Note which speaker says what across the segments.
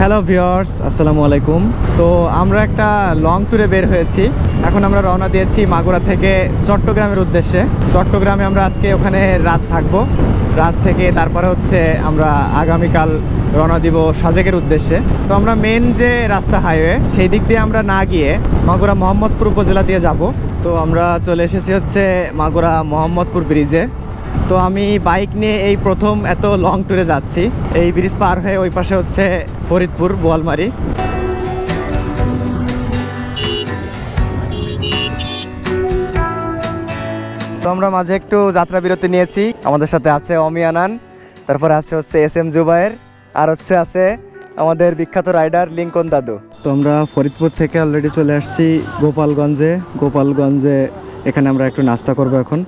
Speaker 1: Hello viewers আসসালামু আলাইকুম তো আমরা একটা লং ট্যুরে বের হয়েছি। এখন আমরা রওনা দিয়েছি মাগুরা থেকে চট্টগ্রামের উদ্দেশ্যে। চট্টগ্রামে আমরা আজকে ওখানে রাত থাকব। রাত থেকে তারপরে হচ্ছে আমরা আগামীকাল রওনা দিব সাজেকের উদ্দেশ্যে। তো আমরা মেন যে রাস্তা হাইওয়ে সেই দিক দিয়ে আমরা না গিয়ে মাগুরা মোহাম্মদপুর উপজেলা দিয়ে যাব। তো আমরা চলে এসেছি হচ্ছে মাগুরা মোহাম্মদপুর ব্রিজে তো আমি বাইক নিয়ে এই প্রথম এত লং ট্যুরে যাচ্ছি। এই ব্রিজ পার হয়ে ওই পাশে হচ্ছে ফরিদপুর, বোয়ালমারি। তো আমরা মাঝে একটু যাত্রা বিরতি নিয়েছি। আমাদের সাথে আছে অমিয়ানান তারপরে আছে হচ্ছে এস এম জুবাইর আর হচ্ছে আছে আমাদের বিখ্যাত রাইডার লিঙ্কন দাদু। তো আমরা ফরিদপুর থেকে অলরেডি চলে আসছি গোপালগঞ্জে। গোপালগঞ্জে এখানে আমরা একটু নাস্তা করব এখন।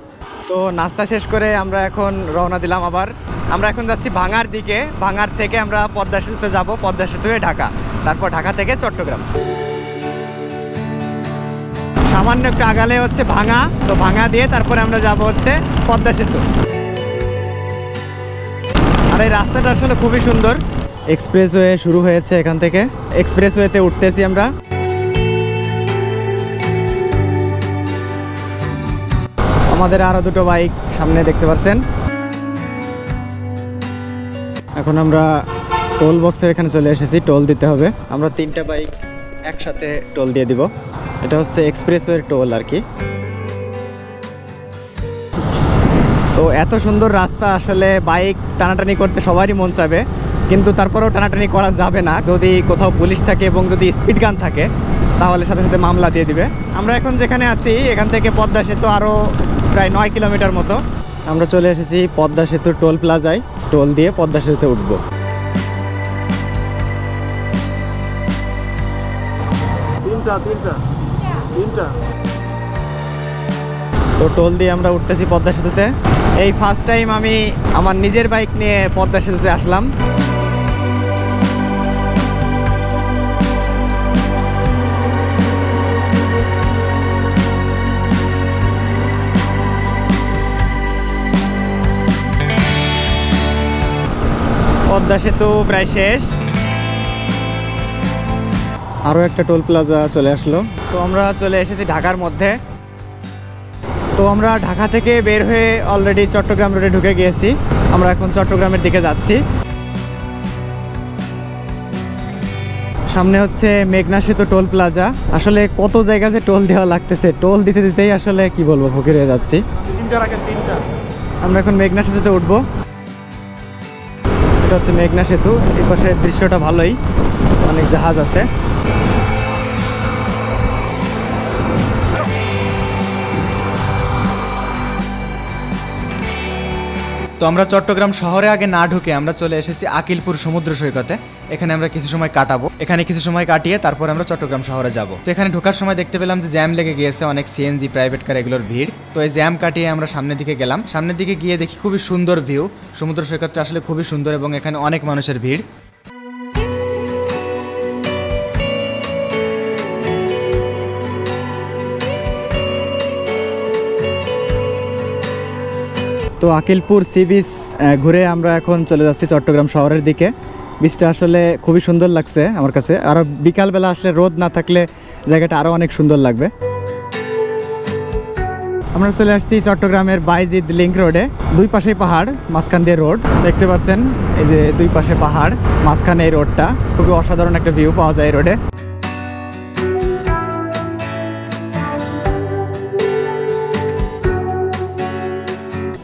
Speaker 1: তো নাস্তা শেষ করে আমরা এখন রওনা দিলাম আবার। আমরা এখন যাচ্ছি ভাঙার দিকে। ভাঙার থেকে আমরা পদ্মা সেতুতে যাব। পদ্মা সেতু হয়ে ঢাকা। তারপর ঢাকা থেকে চট্টগ্রাম। সামান্য একটু আগালে হচ্ছে ভাঙা। তো ভাঙা দিয়ে তারপরে আমরা যাব হচ্ছে পদ্মা সেতু। আর এই রাস্তাটা আসলে খুবই সুন্দর। এক্সপ্রেসওয়ে শুরু হয়েছে এখান থেকে। এক্সপ্রেসওয়েতে উঠতেছি আমরা। আমাদের আরও দুটো বাইক সামনে দেখতে পাচ্ছেন এখন আমরা টোল বক্সের এখানে চলে এসেছি টোল দিতে হবে। আমরা তিনটা বাইক একসাথে টোল দিয়ে দিব। এটা হচ্ছে এক্সপ্রেসওয়ের টোল আর কি। তো এত সুন্দর রাস্তা, আসলে বাইক টানাটানি করতে সবারই মন চাবে, কিন্তু তারপরেও টানাটানি করা যাবে না। যদি কোথাও পুলিশ থাকে এবং যদি স্পিড গান থাকে, তাহলে সাথে সাথে মামলা দিয়ে দিবে। আমরা এখন যেখানে আছি, এখান থেকে পদ্মা সেতু আরও প্রায় নয় কিলোমিটার মতো। আমরা চলে এসেছি পদ্মা সেতুর টোল প্লাজায়। টোল দিয়ে পদ্মা সেতুতে উঠবো।
Speaker 2: তিনটা তিনটা তিনটা।
Speaker 1: তো টোল দিয়ে আমরা উঠতেছি পদ্মা সেতুতে। এই ফার্স্ট টাইম আমি আমার নিজের বাইক নিয়ে পদ্মা সেতুতে আসলাম। পদ্মা সেতু প্রায় শেষ। আরও একটা টোল প্লাজা চলে আসলো। তো আমরা চলে এসেছি ঢাকার মধ্যে। তো আমরা ঢাকা থেকে বের হয়ে অলরেডি চট্টগ্রাম রোডে ঢুকে গিয়েছি। আমরা এখন চট্টগ্রামের দিকে যাচ্ছি। সামনে হচ্ছে মেঘনা সেতু টোল প্লাজা। আসলে কত জায়গা যে টোল দেওয়া লাগতেছে টোল দিতে দিতেই আসলে কি বলব ফকির হয়ে যাচ্ছি। আমরা এখন মেঘনা সেতুতে উঠবো। এটা হচ্ছে মেঘনা সেতু। এই পাশের দৃশ্যটা ভালোই। অনেক জাহাজ আছে।
Speaker 3: তো আমরা চট্টগ্রাম শহরে আগে না ঢুকে আমরা চলে এসেছি আকিলপুর সমুদ্র সৈকতে। এখানে আমরা কিছু সময় কাটাবো। এখানে কিছু সময় কাটিয়ে তারপর আমরা চট্টগ্রাম শহরে যাব। তো এখানে ঢোকার সময় দেখতে পেলাম যে জ্যাম লেগে গিয়েছে, অনেক সিএনজি প্রাইভেট কার এগুলোর ভিড়। তো এই জ্যাম কাটিয়ে আমরা সামনের দিকে গেলাম। সামনের দিকে গিয়ে দেখি খুবই সুন্দর ভিউ সমুদ্র সৈকতটা আসলে খুবই সুন্দর এবং এখানে অনেক মানুষের ভিড়।
Speaker 1: তো আকিলপুর সি বিচ ঘুরে আমরা এখন চলে যাচ্ছি চট্টগ্রাম শহরের দিকে। বিচটা আসলে খুবই সুন্দর লাগছে আমার কাছে। আরও বিকালবেলা আসলে রোদ না থাকলে জায়গাটা আরও অনেক সুন্দর লাগবে। আমরা চলে আসছি চট্টগ্রামের বাইজিদ লিঙ্ক রোডে। দুই পাশেই পাহাড়, মাঝখান দিয়ে রোড। দেখতে পাচ্ছেন, এই যে দুই পাশে পাহাড়, মাঝখানে এই রোডটা। খুবই অসাধারণ একটা ভিউ পাওয়া যায় এই রোডে।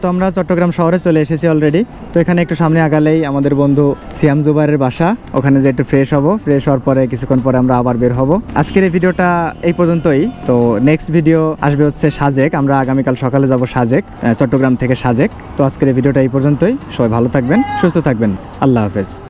Speaker 1: তো আমরা চট্টগ্রাম শহরে চলে এসেছি অলরেডি তো এখানে একটু সামনে আগালেই আমাদের বন্ধু সিয়াম জুবারের বাসা। ওখানে যে একটু ফ্রেশ হব। ফ্রেশ হওয়ার পরে কিছুক্ষণ পরে আমরা আবার বের হব। আজকের এই ভিডিওটা এই পর্যন্তই। তো নেক্সট ভিডিও আসবে হচ্ছে সাজেক। আমরা আগামীকাল সকালে যাব সাজেক চট্টগ্রাম থেকে সাজেক। তো আজকের এই ভিডিওটা এই পর্যন্তই। সবাই ভালো থাকবেন, সুস্থ থাকবেন। আল্লাহ হাফেজ।